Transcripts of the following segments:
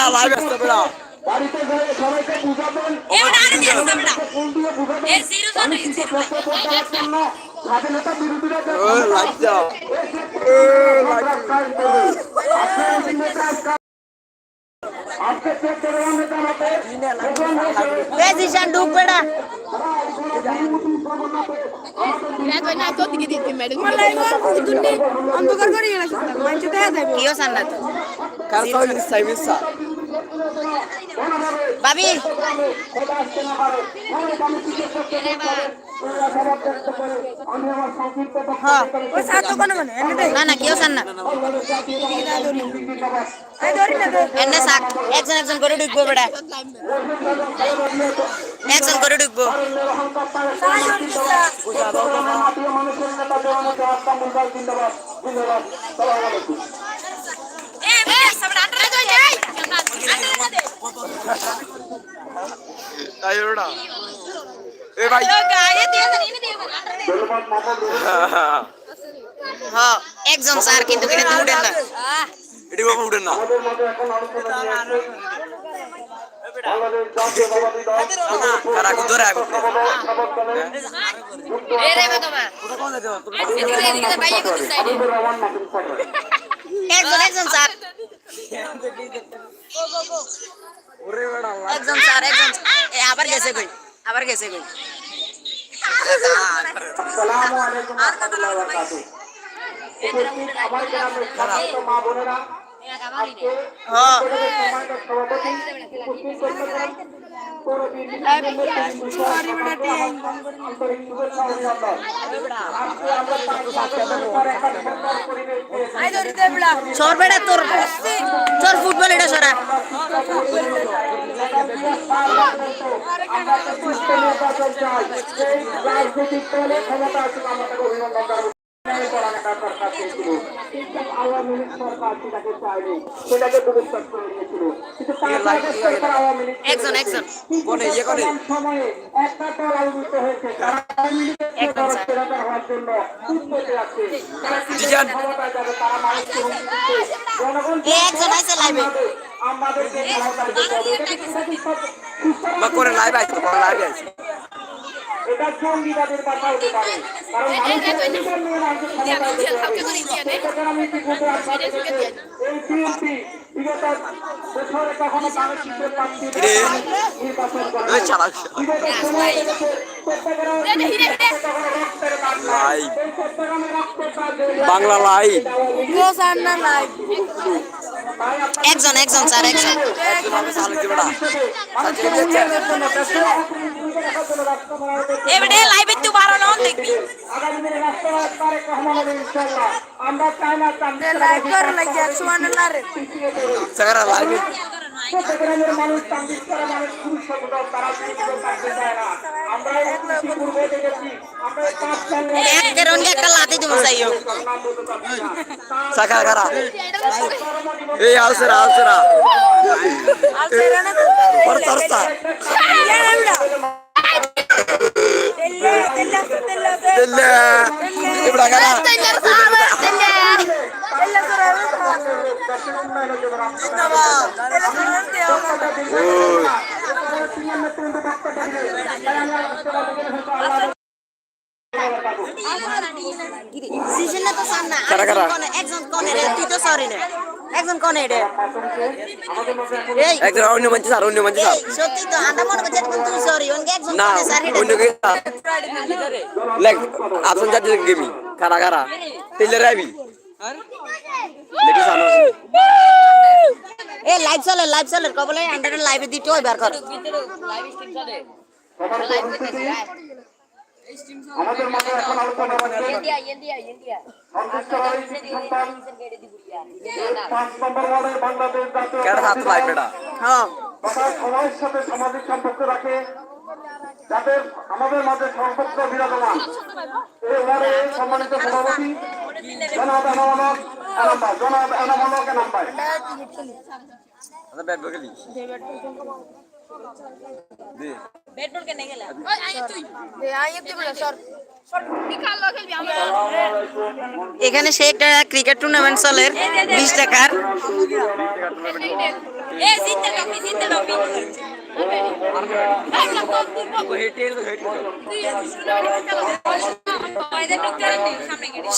বেড়া লাইভ আসতে বেড়া বাড়িতে গিয়ে সবাইকে বুঝাবেন আরে দিয়ে বেড়া। এ জিরো জন স্বাধীনতা বিরোধীরা লাইভ ঢুক বেড়া। অন্ধকার করে কিও ভাবি হ্যাঁ। মানে না না কিও সান্না না। এনে সাক একজন একজন করে ঢুকবো বেড়া একজন করে ঢুকবো। এ ভাই সামনে আন্ডারে কই যাই আন্ডারে দে তাই ওড়া এ ভাই ও গায়ে দিয়ে দেন ইনি দিয়ে হ্যাঁ একজন স্যার কিন্তু কিন্তু উঠেন না এটি বাবা উঠেন না কারা কি ধরে আগুন এ রে বাবা এদিকে এদিকে ভাই কত সাইডে একজন একজন স্যার ওরে বেড়া একজন স্যার একজন এ, আবার গেছে কই আবার গেছে কই আসসালামু আলাইকুম ওয়া রাহমাতুল্লাহি ওয়া বারাকাতুহু উপস্থিত আমার গ্রামের সমস্ত মা বোনেরা আজকে হ্যাঁ সর বেড়া তোর তোর ফুটবল এটা সরা রাজনৈতিক দলে ক্ষমতা আসুক আমাদের অভিনন্দন জানাব কিন্তু আওয়ামী লীগ সরকার সেটাকে চায়নি সেটাকে দুরুস্তার করে নিয়েছিল কিন্তু সরকার আওয়ামী লীগ একজন একজন। কিন্তু ইয়ে কোনে? সময়ে একটা দল আলোচিত হয়েছে। তারা আওয়ামী লীগের একদম হওয়ার জন্য উদ্যোগে আছে। তারা কীভাবে জিজান। যাবে তারা মানুষকে হুমকি দিচ্ছে জনগণ একজন আছে লাইভে আমাদেরকে ক্ষমতায় যেতে হবে। এটা কি সুস্থ করে লাইভ আইছে লাইভ আইছে এটা জঙ্গিবাদের কথা হতে পারে? কারণ মানুষের অধিকার নিয়ে মানুষের এই বিএনপি বিগত বছরে কখনো প্রার্থী নির্বাচন করে বিগত সময়। বাংলা লাইভ একজন একজন স্যার একজন। একজন আমি চালাইতে বেড়া মানুষকে উন্নয়নের জন্য দেশের অর্থনীতিকে রাখার জন্য রাস্তা বানানো এ বেটা লাইভে তুই বারো নন দেখবি আগামী দিনে রাষ্ট্রনায়ক তারেক রহমান হবে ইনশাআল্লাহ আমরা চাই না লাইভ করে লাগি একশো মানে না রে সারা লাইভ চট্টগ্রামের মানুষ তান্দিস্তারা মানুষ খুব সচেতন তারা বিরোধীদের পাশে যায় না আমরা ইতিপূর্বে দেখেছি আমরা এই পাঁচ সালে একের অনকে একটা লাতি দিব চাইও নাম বলতে পারছি না সাকা কারা এই আলসেরা আলসেরা আর সেরা না পর চরসা তো সামনা কারা কারা? একজন কোনে রে তুই তো সরি না একজন কোনে এই একজন অন্য মঞ্চে স্যার অন্য মঞ্চে স্যার সত্যি তো আমরা মনে করছি এখন তুই সরি অনকে একজন না অন্য কে লেগ আপন জাতি গেমি কারা কারা? লেটি সানো এ লাইভ চলে লাইভ চলে কবলে আন্ডারে লাইভে দিতে হয় বার কর। আমাদের মাঝে এখন আলোচনা সন্তান পাঁচ নম্বর ওয়ার্ডের বাংলাদেশ জাতীয় এটা হ্যাঁ তথা সমাজের সাথে সামাজিক সম্পর্ক রাখে যাদের আমাদের মাঝে সর্বত্র বিরাজমান। এই ওয়ার্ডে সম্মানিত সভাপতি জনাব এনামলক এনাম্বার জনাব এনামলক এনাম্বার আচ্ছা ব্যাট বগলি ব্যাট বল কেন গেলা এখানে সে একটা ক্রিকেট টুর্নামেন্ট চলে বিশ টাকার।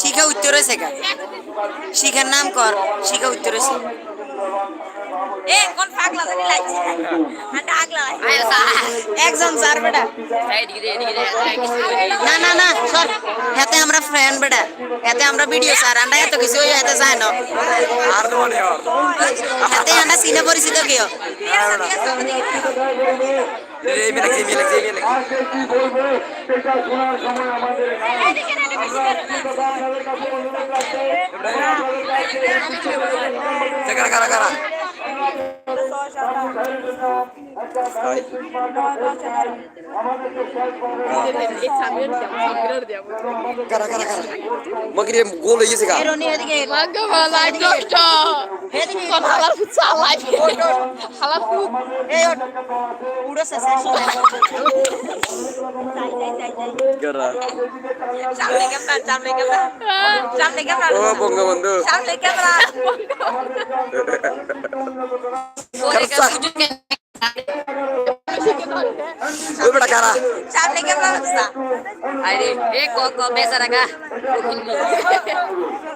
শিখা উত্তর গা শিখার নাম কর শিখা উত্তর আগলা একজন স্যার বেটা। না না না আমরা ফ্রেন্ড বেটা। হাতে আমরা ভিডিও স্যার আমরা এত কিছু না। আমরা চিনে পরিচিত কেউ। এই মিলে এই মিলে এই মিলে আর সে কি বলবে সেটা শোনার সময় আমাদের নাই আমরা আপনাদের কাছে অনুরোধ রাখছি আপনাদের কাছে কারা কারা কারা কারা কারা কারা মগিরে গোল হয়ে গেছে গা রনি এদিকে এই ওঠ। পুরো শেষ কারা সামনে ক্যামেরা সামনে ক্যামেরা সামনে ক্যামেরা ও বঙ্গবন্ধু সামনে ক্যামেরা খরচা ওই বেটা কারা সামনে ক্যামেরা আরে এ ক ক বেচারা গা